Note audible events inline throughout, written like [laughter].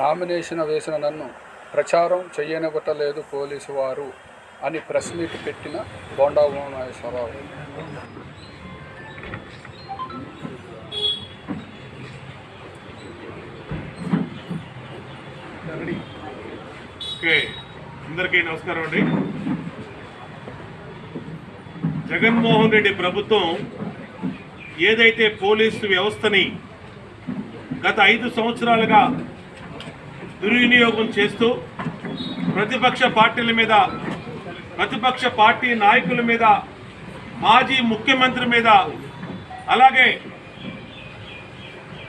Nomination వేసిన నన్ను ప్రచారం చేయనివ్వటలేదు పోలీసు వారు అని ప్రెస్ మీట్ పెట్టిన బోండా ఉమామహేశ్వరరావు. ఓకే అందరికీ నమస్కారం అండి. జగన్మోహన్ రెడ్డి ప్రభుత్వం ఏదైతే పోలీసు వ్యవస్థని గత ఐదు సంవత్సరాలుగా దుర్వినియోగం చేస్తూ ప్రతిపక్ష పార్టీల మీద ప్రతిపక్ష పార్టీ నాయకుల మీద మాజీ ముఖ్యమంత్రి మీద అలాగే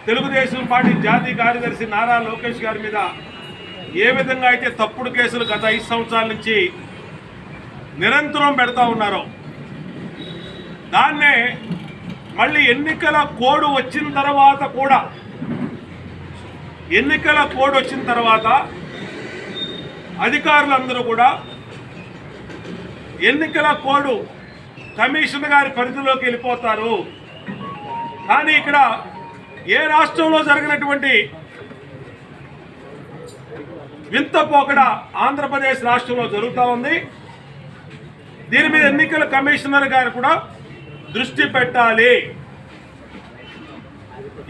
తెలుగుదేశం పార్టీ జాతీయ కార్యదర్శి నారా లోకేష్ గారి మీద ఏ విధంగా అయితే తప్పుడు కేసులు గత ఐదు సంవత్సరాల నుంచి నిరంతరం పెడతా ఉన్నారో దాన్నే మళ్ళీ ఎన్నికల కోడ్ వచ్చిన తర్వాత కూడా ఎన్నికల కోడ్ వచ్చిన తర్వాత అధికారులందరూ కూడా ఎన్నికల కోడ్ కమిషన్ గారి పరిధిలోకి వెళ్ళిపోతారు. కానీ ఇక్కడ ఏ రాష్ట్రంలో జరిగినటువంటి వింత పోకడ ఆంధ్రప్రదేశ్ రాష్ట్రంలో జరుగుతూ ఉంది. దీని మీద ఎన్నికల కమిషనర్ గారు కూడా దృష్టి పెట్టాలి.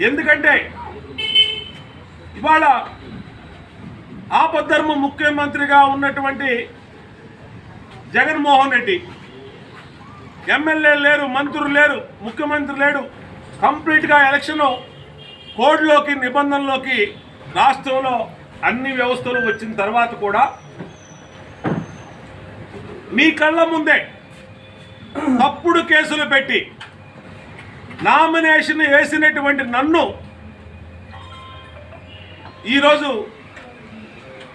ఎందుకంటే ఇవాళ ఆపద్ధర్మ ముఖ్యమంత్రిగా ఉన్నటువంటి జగన్మోహన్ రెడ్డి. ఎమ్మెల్యే లేరు మంత్రులు లేరు ముఖ్యమంత్రి లేడు. కంప్లీట్గా ఎలక్షన్ కోడ్లోకి నిబంధనలోకి రాష్ట్రంలో అన్ని వ్యవస్థలు వచ్చిన తర్వాత కూడా మీ కళ్ళ ముందే తప్పుడు కేసులు పెట్టి నామినేషన్ వేసినటువంటి నన్ను ఈరోజు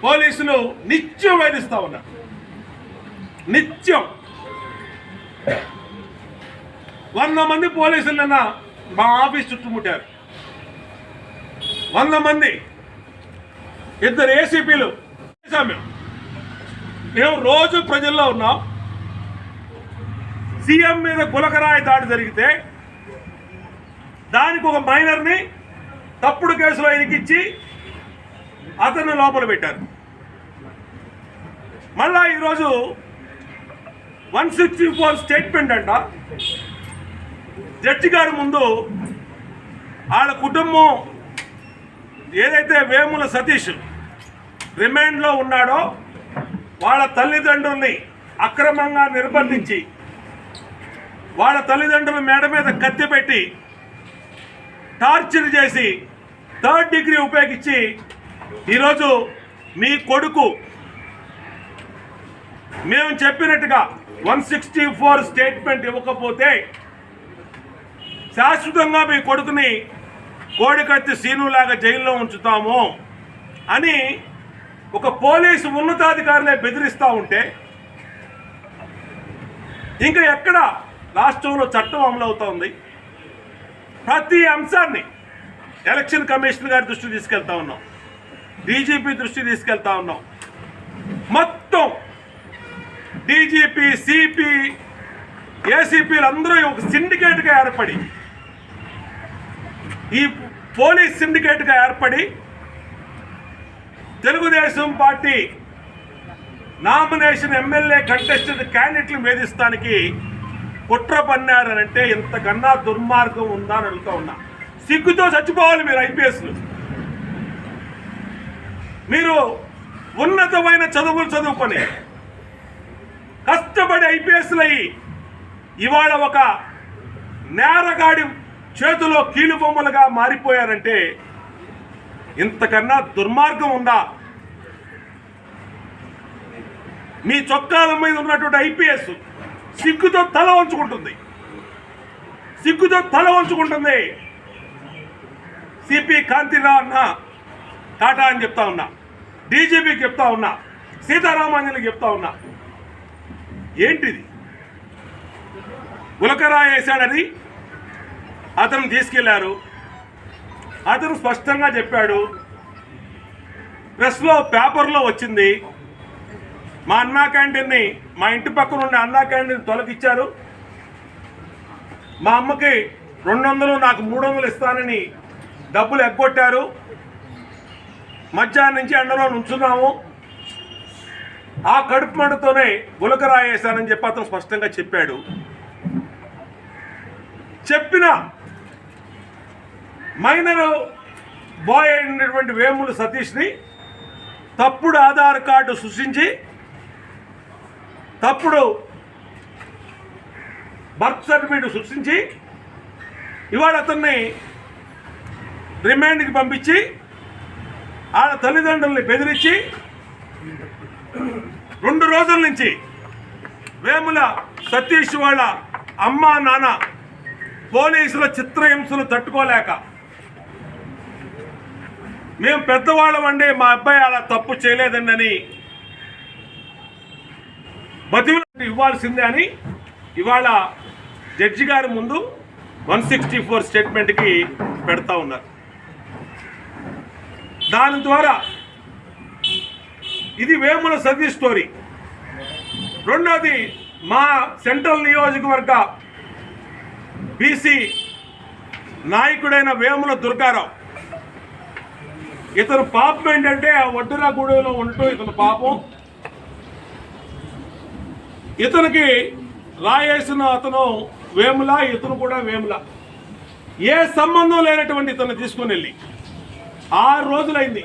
పోలీసులు నిత్యం వేధిస్తూ ఉన్నారు. నిత్యం. వంద మంది పోలీసులు నిన్న మా ఆఫీస్ చుట్టుముట్టారు. వంద మంది. ఇద్దరు ఏసీపీలు. చేశాం మేము. మేము రోజు ప్రజల్లో ఉన్నాం. సీఎం మీద గులకరాయి దాడి జరిగితే దానికి ఒక మైనర్ని తప్పుడు కేసులో ఇరికిచ్చి అతన్ని లోపల పెట్టారు. మళ్ళా ఈరోజు వన్ సిక్స్టీ ఫోర్ స్టేట్మెంట్ అంట. జడ్జి గారి ముందు వాళ్ళ కుటుంబం ఏదైతే వేముల సతీష్ రిమాండ్లో ఉన్నాడో వాళ్ళ తల్లిదండ్రుల్ని అక్రమంగా నిర్బంధించి వాళ్ళ తల్లిదండ్రుల మేడ మీద కత్తి పెట్టి టార్చర్ చేసి థర్డ్ డిగ్రీ ఉపయోగించి ఈరోజు మీ కొడుకు మేము చెప్పినట్టుగా వన్ సిక్స్టీ ఫోర్ స్టేట్మెంట్ ఇవ్వకపోతే శాశ్వతంగా మీ కొడుకుని కోడికత్తి సీనులాగా జైల్లో ఉంచుతాము అని ఒక పోలీసు ఉన్నతాధికారులే బెదిరిస్తూ ఉంటే ఇంకా ఎక్కడ రాష్ట్రంలో చట్టం అమలు అవుతోంది ప్రతి అంశాన్ని ఎలక్షన్ కమిషన్ గారి దృష్టి తీసుకెళ్తా ఉన్నాం. డీజీపీ దృష్టి తీసుకెళ్తా ఉన్నాం. మొత్తం డీజీపీ సిపి ఏసీపీలు అందరూ ఒక సిండికేట్గా ఏర్పడి ఈ పోలీస్ సిండికేట్గా ఏర్పడి Telugu Desam party nomination MLA contested క్యాండిడేట్లు వేధిస్తానికి కుట్ర పన్నారనంటే ఇంతకన్నా దుర్మార్గం ఉందా అని అడుగుతా ఉన్నా. సిగ్గుతో చచ్చిపోవాలి మీరు ఐపీఎస్లు. మీరు ఉన్నతమైన చదువులు చదువుకొని కష్టపడి ఐపీఎస్లు అయ్యి ఇవాళ ఒక నేరగాడి చేతిలో కీలుబొమ్మలుగా మారిపోయారంటే ఇంతకన్నా దుర్మార్గం ఉందా? మీ చొక్కాల మీద ఉన్నటువంటి ఐపీఎస్ సిగ్గుతో తల వంచుకుంటుంది. సిగ్గుతో తల వంచుకుంటుంది. సిపి కాంతిరావు అన్న టాటా అని చెప్తా ఉన్నా. డీజీపీకి చెప్తా ఉన్నా సీతారామాంజలికి చెప్తా ఉన్నా ఏంటిది? గులకరా వేశాడని అతను తీసుకెళ్ళారు. అతను స్పష్టంగా చెప్పాడు ప్రెస్లో పేపర్లో వచ్చింది మా అన్నా క్యాంటీన్ని మా ఇంటి పక్కన ఉండే అన్నా క్యాంటీన్ తొలగిచ్చారు. మా అమ్మకి రెండు వందలు నాకు మూడు వందలు ఇస్తానని డబ్బులు ఎగ్గొట్టారు. మధ్యాహ్నం నుంచి ఎండలో నుంచున్నాము. ఆ కడుపు మంటతోనే గులకరాయేశానని చెప్పి అతను స్పష్టంగా చెప్పాడు. చెప్పిన మైనర్ బాయ్ అయినటువంటి వేములు సతీష్ని తప్పుడు ఆధార్ కార్డు సృష్టించి తప్పుడు బర్త్ సర్టిఫికేట్ సృష్టించి ఇవాళ అతన్ని రిమాండ్కి పంపించి వాళ్ళ తల్లిదండ్రుల్ని బెదిరించి రెండు రోజుల నుంచి వేముల సతీష్ వాళ్ళ అమ్మ నాన్న పోలీసుల చిత్రహింసలు తట్టుకోలేక మేము పెద్దవాళ్ళమండి మా అబ్బాయి అలా తప్పు చేయలేదండి అని బతివులు ఇవ్వాల్సిందే అని ఇవాళ జడ్జి గారి ముందు వన్ సిక్స్టీ ఫోర్ స్టేట్మెంట్కి పెడతా ఉన్నారు. దాని ద్వారా ఇది వేముల సతీష్ స్టోరీ. రెండోది మా సెంట్రల్ నియోజకవర్గ బీసీ నాయకుడైన వేముల దుర్గారావు. ఇతను పాపం ఏంటంటే ఆ వడ్డెర గూడెలో ఉంటూ ఇతను పాపం. ఇతనికి రాయేసిన అతను వేముల ఇతను కూడా వేముల. ఏ సంబంధం లేనటువంటి ఇతను తీసుకుని వెళ్ళి. ఆరు రోజులైంది.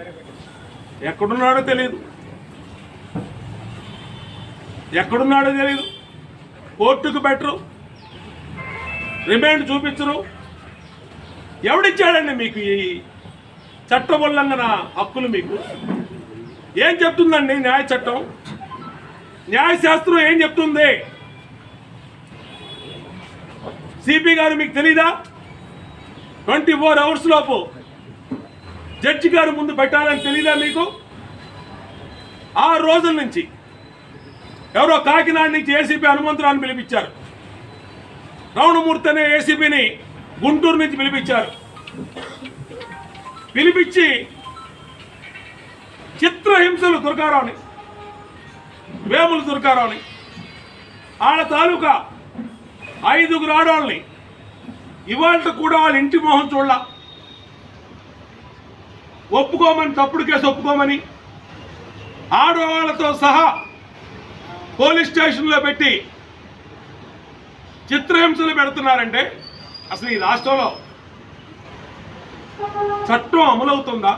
ఎక్కడున్నాడో తెలియదు ఎక్కడున్నాడో తెలియదు కోర్టుకు పెట్టరు. రిమాండ్ చూపించరు. ఎవడిచ్చాడండి మీకు ఈ చట్ట ఉల్లంఘన హక్కులు మీకు? ఏం చెప్తుందండి న్యాయ చట్టం? న్యాయశాస్త్రం ఏం చెప్తుంది? సిపి గారు మీకు తెలీదా? ట్వంటీ ఫోర్ అవర్స్ లోపు జడ్జి గారు ముందు పెట్టాలని తెలీదా మీకు? ఆ రోజుల నుంచి ఎవరో కాకినాడ నుంచి ఏసీపీ హనుమంతరావుని పిలిపించారు. రమణమూర్తి అనే ఏసీపీని గుంటూరు నుంచి పిలిపించారు. పిలిపించి చిత్రహింసలు దుర్గారావుని వేములు దుర్గారావుని ఆడ తాలూకా ఐదుగురు ఆడవాళ్ళని ఇవాళ కూడా వాళ్ళ ఇంటి మొహం చూడాల. ఒప్పుకోమని తప్పుడు కేసు ఒప్పుకోమని ఆడవాళ్ళతో సహా పోలీస్ స్టేషన్లో పెట్టి చిత్రహింసలు పెడుతున్నారంటే అసలు ఈ రాష్ట్రంలో చట్టం అమలవుతుందా?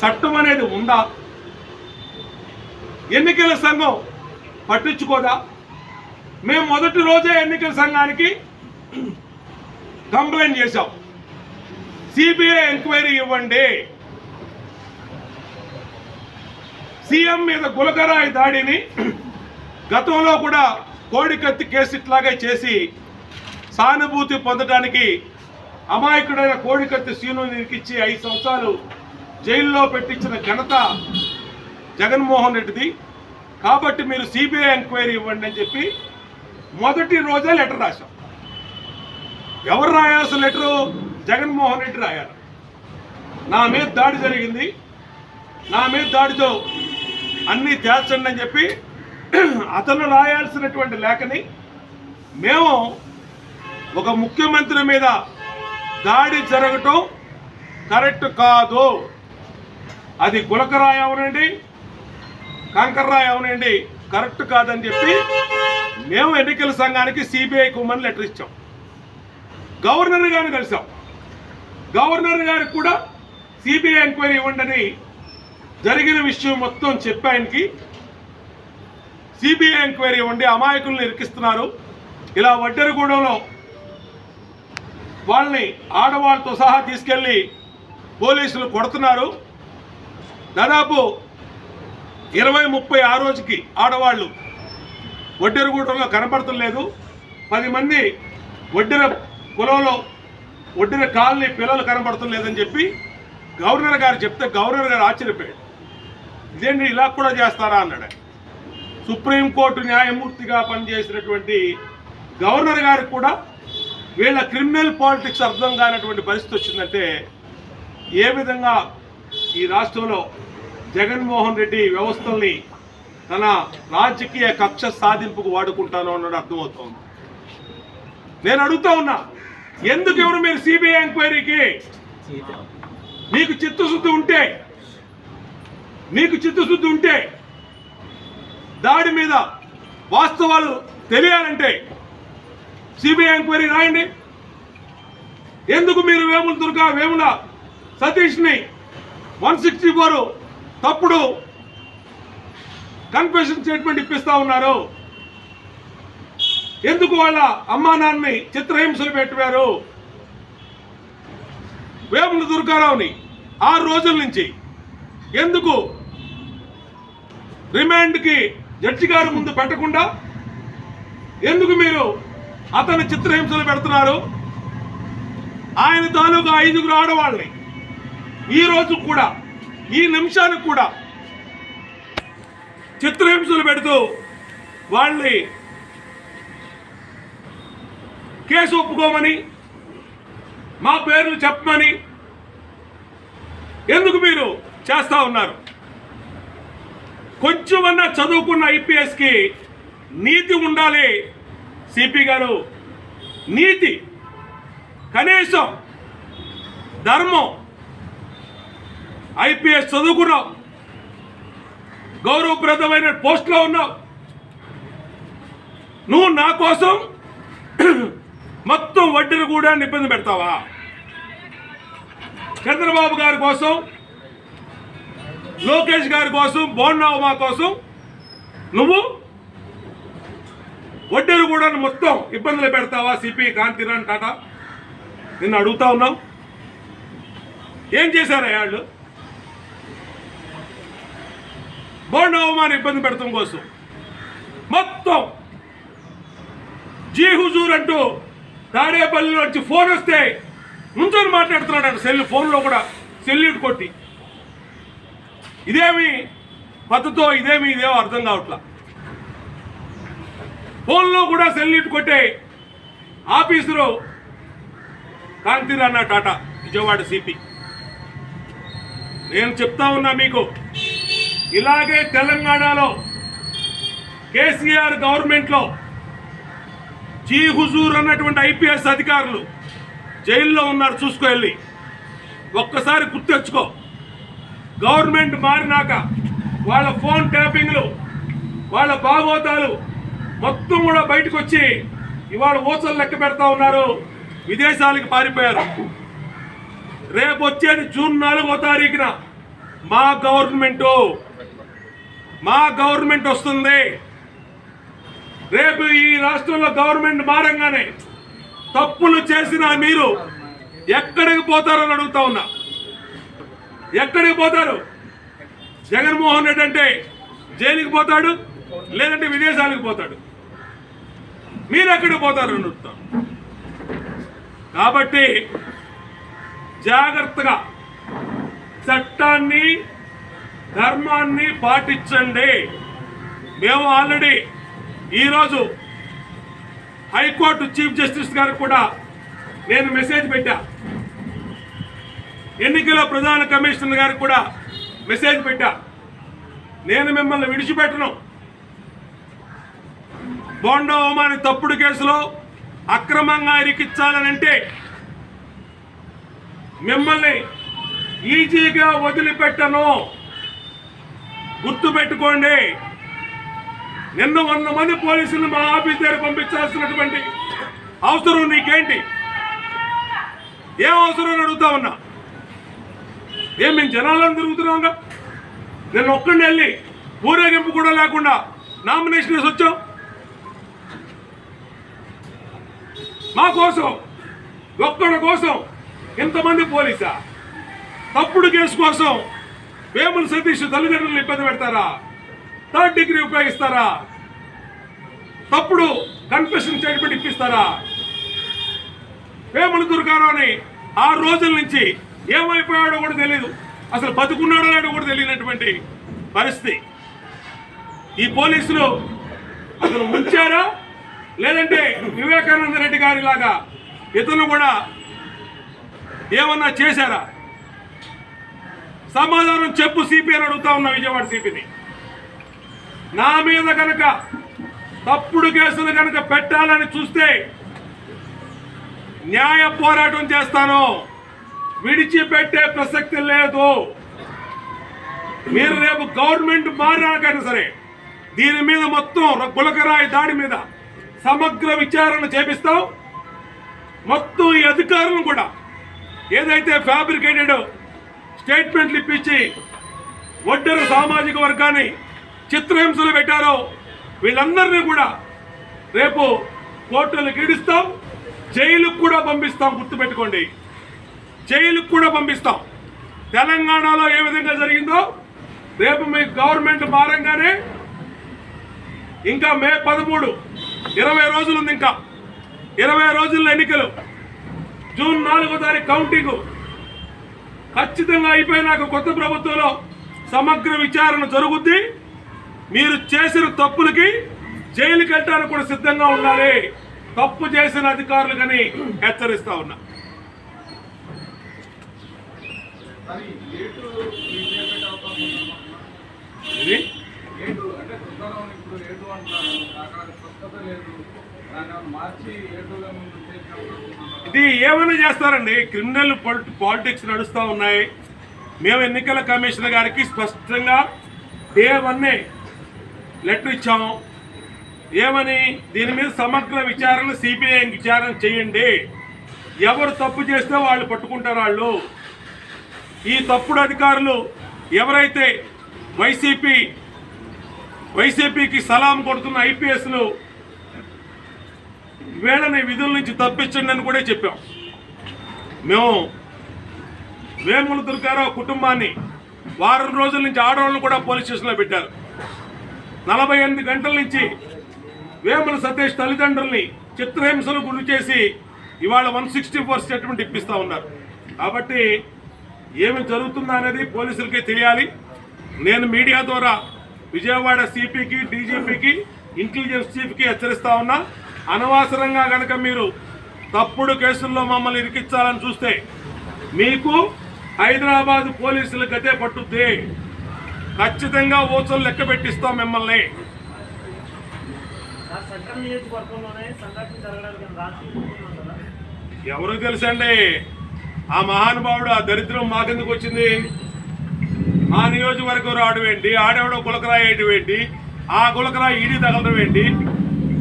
చట్టం అనేది ఉందా? ఎన్నికల సంఘం పట్టించుకోదా? మేము మొదటి రోజే ఎన్నికల సంఘానికి కంప్లైంట్ చేశాం. సిబిఐ ఎంక్వైరీ ఇవ్వండి. సీఎం మీద గులకరాయి దాడిని గతంలో కూడా కోడికత్తి కేసు ఇట్లాగే చేసి సానుభూతి పొందడానికి అమాయకుడైన కోడికత్తి సీను ఇచ్చి ఐదు సంవత్సరాలు జైల్లో పెట్టించిన ఘనత జగన్మోహన్ రెడ్డిది. కాబట్టి మీరు సిబిఐ ఎంక్వైరీ ఇవ్వండి అని చెప్పి మొదటి రోజే లెటర్ రాశాం. ఎవరు రాయాల్సిన లెటరు? జగన్మోహన్ రెడ్డి రాయాలి. నా మీద దాడి జరిగింది. నా మీద దాడితో అన్నీ తేల్చండి అని చెప్పి అతను రాయాల్సినటువంటి లేఖని మేము ఒక ముఖ్యమంత్రి మీద దాడి జరగటం కరెక్ట్ కాదు. అది గులకరాయి అవనండి కంకర్రాయి అవనండి కరెక్ట్ కాదని చెప్పి మేము ఎన్నికల సంఘానికి సిబిఐ కుమ్మని లెటర్ ఇచ్చాం. గవర్నర్ గారిని కలిసాం. గవర్నర్ గారికి కూడా సిబిఐ ఎంక్వైరీ ఇవ్వండి జరిగిన విషయం మొత్తం చెప్పాయనికి సిబిఐ ఎంక్వైరీ ఇవ్వండి అమాయకులను ఇరికిస్తున్నారు. ఇలా వడ్డెరగూడెంలో వాళ్ళని ఆడవాళ్ళతో సహా తీసుకెళ్ళి పోలీసులు కొడుతున్నారు. దాదాపు ఇరవై ముప్పై ఆ రోజుకి ఆడవాళ్ళు వడ్డెరగూడెంలో కనపడతలేదు పది మంది వడ్డెర కులంలో ఒడ్డిన కాలనీ పిల్లలు కనపడతలేదని చెప్పి గవర్నర్ గారు చెప్తే గవర్నర్ గారు ఆశ్చర్యపోయాడు. ఇదేంటి ఇలా కూడా చేస్తారా అన్నాడు. సుప్రీంకోర్టు న్యాయమూర్తిగా పనిచేసినటువంటి గవర్నర్ గారికి కూడా వీళ్ళ క్రిమినల్ పాలిటిక్స్ అర్థం కానటువంటి పరిస్థితి వచ్చిందంటే ఏ విధంగా ఈ రాష్ట్రంలో జగన్మోహన్ రెడ్డి వ్యవస్థల్ని తన రాజకీయ కక్ష సాధింపుకు వాడుకుంటానో అన్నది అర్థమవుతోంది. నేను అడుగుతా ఉన్నా ఎందుకు ఎవరు మీరు సిబిఐ ఎంక్వైరీకి? మీకు చిత్తశుద్ధి ఉంటే మీకు చిత్తశుద్ధి ఉంటే దాడి మీద వాస్తవాలు తెలియాలంటే సిబిఐ ఎంక్వైరీ రాయండి. ఎందుకు మీరు వేముల దుర్గా వేముల సతీష్ని వన్ సిక్స్టీ ఫోర్ తప్పుడు కన్ఫెషన్ స్టేట్మెంట్ ఇప్పిస్తా ఉన్నారు? ఎందుకు వాళ్ళ అమ్మా నాన్నని చిత్రహింసలు పెట్టారు వేముల దుర్గారావుని ఆరు రోజుల నుంచి ఎందుకు రిమాండ్కి జడ్జి గారి ముందు పెట్టకుండా ఎందుకు మీరు అతని చిత్రహింసలు పెడుతున్నారు? ఆయన తాలూకా ఐదుగురు ఆడవాళ్ళని ఈ రోజు కూడా ఈ నిమిషానికి కూడా చిత్రహింసలు పెడుతూ వాళ్ళని కేసు ఒప్పుకోమని మా పేర్లు చెప్పమని ఎందుకు మీరు చేస్తూ ఉన్నారు? కొంచెమన్నా చదువుకున్న ఐపీఎస్కి నీతి ఉండాలి సిపి గారు. నీతి కనీసం ధర్మం. ఐపీఎస్ చదువుకున్నావు గౌరవప్రదమైన పోస్ట్లో ఉన్నావు నువ్వు నా కోసం మొత్తం వడ్డీని కూడా ఇబ్బంది పెడతావా? చంద్రబాబు గారి కోసం లోకేష్ గారి కోసం బోండావమా కోసం నువ్వు వడ్డీలు కూడా మొత్తం ఇబ్బందులు పెడతావా? సిపి కాంతిరాన్ టాటా నిన్ను అడుగుతా ఉన్నాం. ఏం చేశారా వాళ్ళు? బోండావమాని ఇబ్బంది పెడతాం కోసం మొత్తం జీ హుజూర్ అంటూ తాడేపల్లి వచ్చి ఫోన్ వస్తే నుంచొని మాట్లాడుతున్నాడు సెల్ ఫోన్లో కూడా సెల్యూట్ కొట్టి. ఇదేమి పద్ధతో ఇదేమి ఇదేమో అర్థం కావట్లా. ఫోన్లో కూడా సెల్యూట్ కొట్టే ఆఫీసరు కాంతిరాన్న టాటా విజయవాడ సిపి నేను చెప్తా ఉన్నా మీకు ఇలాగే తెలంగాణలో కేసీఆర్ గవర్నమెంట్లో జీ హుజూర్ అన్నటువంటి ఐపీఎస్ అధికారులు జైల్లో ఉన్నారు చూసుకువెళ్ళి ఒక్కసారి గుర్తెచ్చుకో గవర్నమెంట్ మారినాక వాళ్ళ ఫోన్ ట్యాపింగ్లు వాళ్ళ భాగోతాలు మొత్తం కూడా బయటకు వచ్చి ఇవాళ ఊసలు లెక్క పెడతా ఉన్నారు. విదేశాలకు పారిపోయారు రేపు వచ్చేది జూన్ నాలుగో తారీఖున మా గవర్నమెంటు. మా గవర్నమెంట్ వస్తుంది. రేపు ఈ రాష్ట్రంలో గవర్నమెంట్ మారంగానే తప్పులు చేసిన మీరు ఎక్కడికి పోతారని అడుగుతా ఉన్నా. ఎక్కడికి పోతారు? జగన్మోహన్ రెడ్డి అంటే జైలుకి పోతాడు లేదంటే విదేశాలకు పోతాడు. మీరు ఎక్కడికి పోతారని అని అడుగుతాం కాబట్టి జాగ్రత్తగా చట్టాన్ని ధర్మాన్ని పాటించండి. మేము ఆల్రెడీ ఈరోజు హైకోర్టు చీఫ్ జస్టిస్ గారికి కూడా నేను మెసేజ్ పెట్టా. ఎన్నికల ప్రధాన కమిషనర్ గారికి కూడా మెసేజ్ పెట్టా. నేను మిమ్మల్ని విడిచిపెట్టను. బోండా తప్పుడు కేసులో అక్రమంగా ఇరికిచ్చాలనంటే మిమ్మల్ని ఈజీగా వదిలిపెట్టను. గుర్తుపెట్టుకోండి. నిన్న వంద మంది పోలీసులు మా ఆఫీస్ దగ్గర పంపించాల్సినటువంటి అవసరం నీకేంటి? ఏం అవసరం అడుగుతా ఉన్నా? ఏం మేము జనాలను తిరుగుతున్నాంగా నేను ఒక్కడిని వెళ్ళి ఊరేగింపు కూడా లేకుండా నామినేషన్ వేసి వచ్చాం. మా కోసం ఒక్కడి కోసం ఇంతమంది పోలీసా? తప్పుడు కేసు కోసం వేముల సతీష్ తల్లిదండ్రులను ఇబ్బంది పెడతారా? థర్డ్ డిగ్రీ ఉపయోగిస్తారా? తప్పుడు కన్ఫెషన్ స్టేట్మెంట్ ఇప్పిస్తారా? వేముల దుర్గారావుని ఆరు రోజుల నుంచి ఏమైపోయాడో కూడా తెలియదు అసలు బతుకున్నాడో లేడో కూడా తెలియనటువంటి పరిస్థితి. ఈ పోలీసులు అసలు ముంచారా? లేదంటే వివేకానంద రెడ్డి గారి లాగా ఇతను కూడా ఏమన్నా చేశారా? సమాధానం చెప్పు సిపి అని అడుగుతా ఉన్నా విజయవాడ సిపిని. నా మీద కనుక తప్పుడు కేసులు కనుక పెట్టాలని చూస్తే న్యాయ పోరాటం చేస్తాను. విడిచిపెట్టే ప్రసక్తి లేదు. మీరు రేపు గవర్నమెంట్ మారినాకైనా సరే దీని మీద మొత్తం గులకరాయి దాడి మీద సమగ్ర విచారణ చేపిస్తాం. మొత్తం ఈ అధికారులను కూడా ఏదైతే ఫ్యాబ్రికేటెడ్ స్టేట్మెంట్లు ఇప్పించి ఒడ్డరు సామాజిక వర్గాన్ని చిత్రహింసలు పెట్టారో వీళ్ళందరినీ కూడా రేపు కోర్టులు గీడిస్తాం జైలుకు కూడా పంపిస్తాం గుర్తుపెట్టుకోండి. జైలుకు కూడా పంపిస్తాం. తెలంగాణలో ఏ విధంగా జరిగిందో రేపు మీ గవర్నమెంట్ మారంగానే ఇంకా మే పదమూడు ఇరవై రోజులు ఉంది ఇంకా. ఇరవై రోజుల్లో ఎన్నికలు. జూన్ నాలుగో తారీఖు కౌంటింగ్. ఖచ్చితంగా అయిపోయినాక కొత్త ప్రభుత్వంలో సమగ్ర విచారణ జరుగుద్ది. మీరు చేసిన తప్పులకి జైలుకి వెళ్ళడానికి కూడా సిద్ధంగా ఉండాలి. తప్పు చేసిన అధికారులు కానీ హెచ్చరిస్తా ఉన్నా. ఇది? ఇది ఏమైనా చేస్తారండి? క్రిమినల్ పాలిటిక్స్ నడుస్తూ ఉన్నాయి. మేము ఎన్నికల కమిషనర్ గారికి స్పష్టంగా డే వన్నే లెటర్ ఇచ్చాము ఏమని? దీని మీద సమగ్ర విచారణ సిబిఐ విచారణ చేయండి. ఎవరు తప్పు చేస్తే వాళ్ళు పట్టుకుంటారు వాళ్ళు. ఈ తప్పుడు అధికారులు ఎవరైతే వైసీపీ వైసీపీకి సలాం కొడుతున్న ఐపీఎస్లు వీళ్ళని విధుల నుంచి తప్పించండి అని కూడా చెప్పాం. మేము వేముల దుర్గారావు కుటుంబాన్ని వారం రోజుల నుంచి ఆడవాళ్ళని కూడా పోలీస్ స్టేషన్లో పెట్టారు. నలభై ఎనిమిది గంటల నుంచి వేముల సతీష్ తల్లిదండ్రుల్ని చిత్రహింసలు గురి చేసి ఇవాళ వన్ సిక్స్టీ ఫోర్ స్టేట్మెంట్ ఇప్పిస్తూ ఉన్నారు. కాబట్టి ఏమి జరుగుతుందా అనేది పోలీసులకే తెలియాలి. నేను మీడియా ద్వారా విజయవాడ సిపికి డీజీపీకి ఇంటెలిజెన్స్ చీఫ్కి హెచ్చరిస్తా ఉన్నా. అనవసరంగా కనుక మీరు తప్పుడు కేసుల్లో మమ్మల్ని ఇరికించాలని చూస్తే మీకు హైదరాబాద్ పోలీసులు గతే పట్టుద్ది. ఖచ్చితంగా ఓచలు లెక్క పెట్టిస్తాం మిమ్మల్ని. ఆ సెంట్రల్ నియోజకవర్గంలోనే సంఘటన జరగడానికి రాత్రి కూర్చున్నాం కదా ఎవరు తెలుసండి? ఆ మహానుభావుడు ఆ దరిద్రం మాకెందుకు వచ్చింది? ఆ నియోజకవర్గం రావడం ఏంటి? ఆడేవాడో గులకరాయి వేయడం ఏంటి? ఆ గులకరాయి ఈడి తగలడం ఏంటి?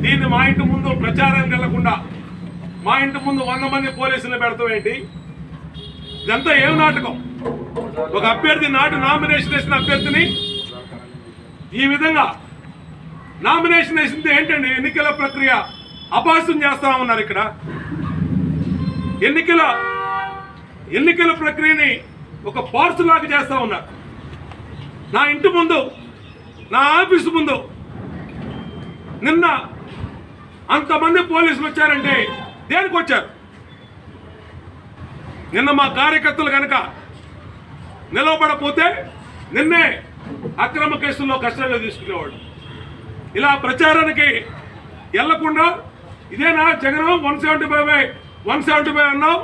దీన్ని మా ఇంటి ముందు ప్రచారానికి వెళ్ళకుండా మా ఇంటి ముందు వంద మంది పోలీసులు పెడతాం ఏంటి? ఇదంతా ఏం నాటకం? ఒక అభ్యర్థి నాటు నామినేషన్ వేసిన అభ్యర్థిని ఈ విధంగా నామినేషన్ వేసింది ఏంటండి? ఎన్నికల ప్రక్రియ అపాసం చేస్తా ఉన్నారు ఇక్కడ. ఎన్నికల ఎన్నికల ప్రక్రియని ఒక పార్సు లాగా చేస్తా ఉన్నారు. నా ఇంటి ముందు నా ఆఫీసు ముందు నిన్న అంతమంది పోలీసులు వచ్చారంటే దేనికి వచ్చారు నిన్న మా కార్యకర్తలు కనుక నిలవబడపోతే నిన్నే అక్రమ కేసుల్లో కస్టడీలో తీసుకునేవాడు. ఇలా ప్రచారానికి వెళ్ళకుండా ఇదేనా Jagan one seventy five one seventy five అన్నావు?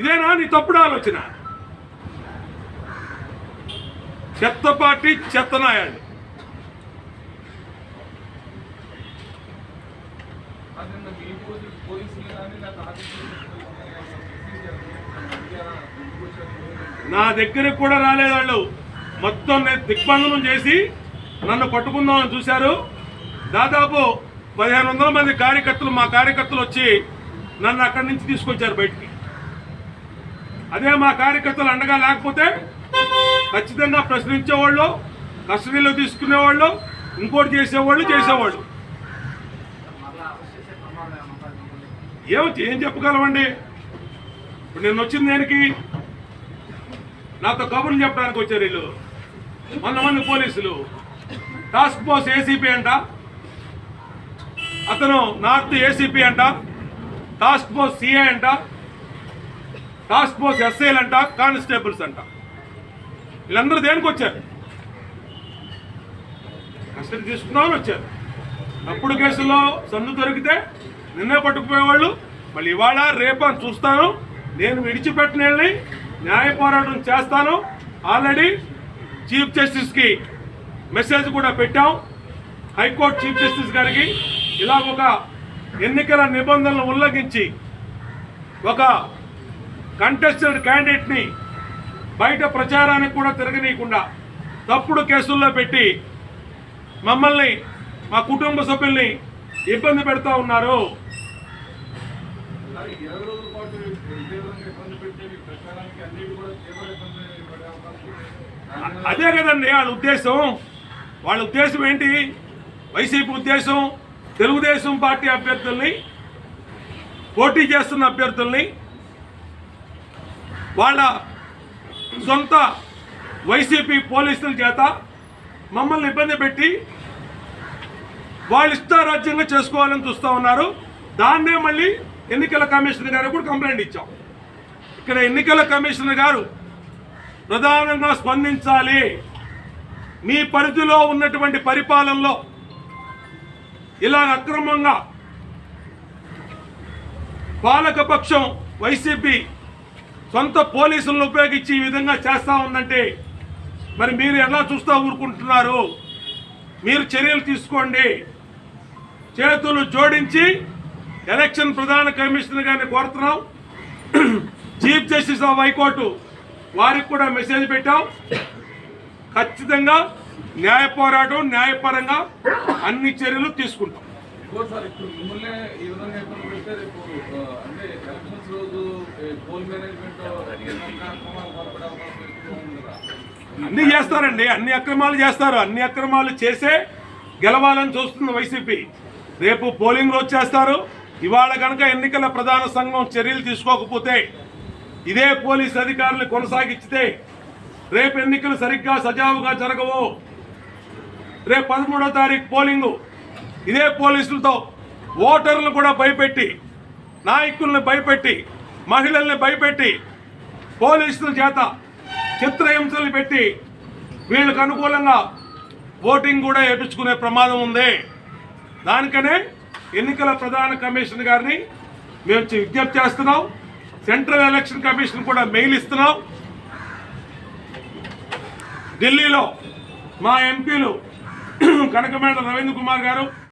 ఇదేనా నీ తప్పుడు ఆలోచన? చెత్త పార్టీ నాయాలు అది మీ పోలీసు పోలీసులు కానీ నాకు ఆఫీసులు నా దగ్గరకు కూడా రాలేదు వాళ్ళు మొత్తం నేను దిగ్బంధనం చేసి నన్ను పట్టుకుందామని చూశారు. దాదాపు పదిహేను వందల మంది కార్యకర్తలు మా కార్యకర్తలు వచ్చి నన్ను అక్కడి నుంచి తీసుకొచ్చారు బయటికి. అదే మా కార్యకర్తలు అండగా లేకపోతే ఖచ్చితంగా ప్రశ్నించేవాళ్ళు కస్టడీలో తీసుకునేవాళ్ళు ఇంకోటి చేసేవాళ్ళు చేసేవాళ్ళు. ఏం ఏం చెప్పగలమండి? ఇప్పుడు నేను వచ్చింది దేనికి? నాతో కబుర్లు చెప్పడానికి వచ్చారు వీళ్ళు. వంద మంది పోలీసులు టాస్క్ ఫోర్స్ ఏసీపీ అంట. అతను నార్త్ ఏసీపీ అంట. టాస్క్ ఫోర్స్ సిఐ అంట. టాస్క్ ఫోర్స్ ఎస్ఐలు అంట. కానిస్టేబుల్స్ అంట. వీళ్ళందరూ దేనికి వచ్చారు? కస్టడీ తీసుకున్నామని వచ్చారు. అప్పుడు కేసులో సందు దొరికితే నిన్నే పట్టుకుపోయేవాళ్ళు. మళ్ళీ ఇవాళ రేపు అని చూస్తాను. నేను విడిచిపెట్టిన న్యాయ పోరాటం చేస్తాను. ఆల్రెడీ చీఫ్ జస్టిస్కి మెసేజ్ కూడా పెట్టాం. హైకోర్టు చీఫ్ జస్టిస్ గారికి ఇలా ఒక ఎన్నికల నిబంధనలు ఉల్లంఘించి ఒక కంటెస్టెడ్ క్యాండిడేట్ని బయట ప్రచారానికి కూడా తిరగనీయకుండా తప్పుడు కేసుల్లో పెట్టి మమ్మల్ని మా కుటుంబ సభ్యుల్ని ఇబ్బంది పెడతా ఉన్నారు మరి ఇరవై రోజుల పాటు తీవ్రంగా ఇబ్బంది పెట్టి మీ ప్రచారానికి అన్నిటి కూడా తీవ్ర ఇబ్బంది పడే అవకాశం ఉంది. అదే కదండి వాళ్ళ ఉద్దేశం. వాళ్ళ ఉద్దేశం ఏంటి? వైసీపీ ఉద్దేశం తెలుగుదేశం పార్టీ అభ్యర్థుల్ని పోటీ చేస్తున్న అభ్యర్థుల్ని వాళ్ళ సొంత వైసీపీ పోలీసుల చేత మమ్మల్ని ఇబ్బంది పెట్టి వాళ్ళు ఇష్టారాజ్యంగా చేసుకోవాలని చూస్తూ ఉన్నారు. దాన్నే మళ్ళీ ఎన్నికల కమిషనర్ గారు కూడా కంప్లైంట్ ఇచ్చాం. ఇక్కడ ఎన్నికల కమిషనర్ గారు ప్రధానంగా స్పందించాలి. మీ పరిధిలో ఉన్నటువంటి పరిపాలనలో ఇలా అక్రమంగా పాలకపక్షం వైసీపీ సొంత పోలీసులను ఉపయోగించి ఈ విధంగా చేస్తా ఉందంటే మరి మీరు ఎలా చూస్తా ఊరుకుంటున్నారు? మీరు చర్యలు తీసుకోండి. చేతులు జోడించి ఎలక్షన్ ప్రధాన కమిషనర్ గారిని కోరుతున్నాం. [clears throat] చీఫ్ జస్టిస్ ఆఫ్ హైకోర్టు వారికి కూడా మెసేజ్ పెట్టాం. ఖచ్చితంగా న్యాయ పోరాటం న్యాయపరంగా అన్ని చర్యలు తీసుకుంటాం. అన్ని చేస్తారండి అన్ని అక్రమాలు చేస్తారు. అన్ని అక్రమాలు చేసే గెలవాలని చూస్తుంది వైసీపీ. రేపు పోలింగ్ రోజు చేస్తారు ఇవాళ కనుక ఎన్నికల ప్రధాన సంఘం చర్యలు తీసుకోకపోతే ఇదే పోలీస్ అధికారులు కొనసాగిస్తే రేపు ఎన్నికలు సరిగ్గా సజావుగా జరగవు. రేపు పదమూడో తారీఖు పోలింగు. ఇదే పోలీసులతో ఓటర్లను కూడా భయపెట్టి నాయకుల్ని భయపెట్టి మహిళల్ని భయపెట్టి పోలీసుల చేత చిత్రహింసలు పెట్టి వీళ్ళకు అనుకూలంగా ఓటింగ్ కూడా వేయించుకునే ప్రమాదం ఉంది. దానికనే ఎన్నికల ప్రధాన కమిషన్ గారిని మేము విజ్ఞప్తి చేస్తున్నాం. సెంట్రల్ ఎలక్షన్ కమిషన్ కూడా మెయిల్ ఇస్తున్నాం. ఢిల్లీలో మా ఎంపీలు [clears throat] కనకమేడ రవీంద్ర కుమార్ గారు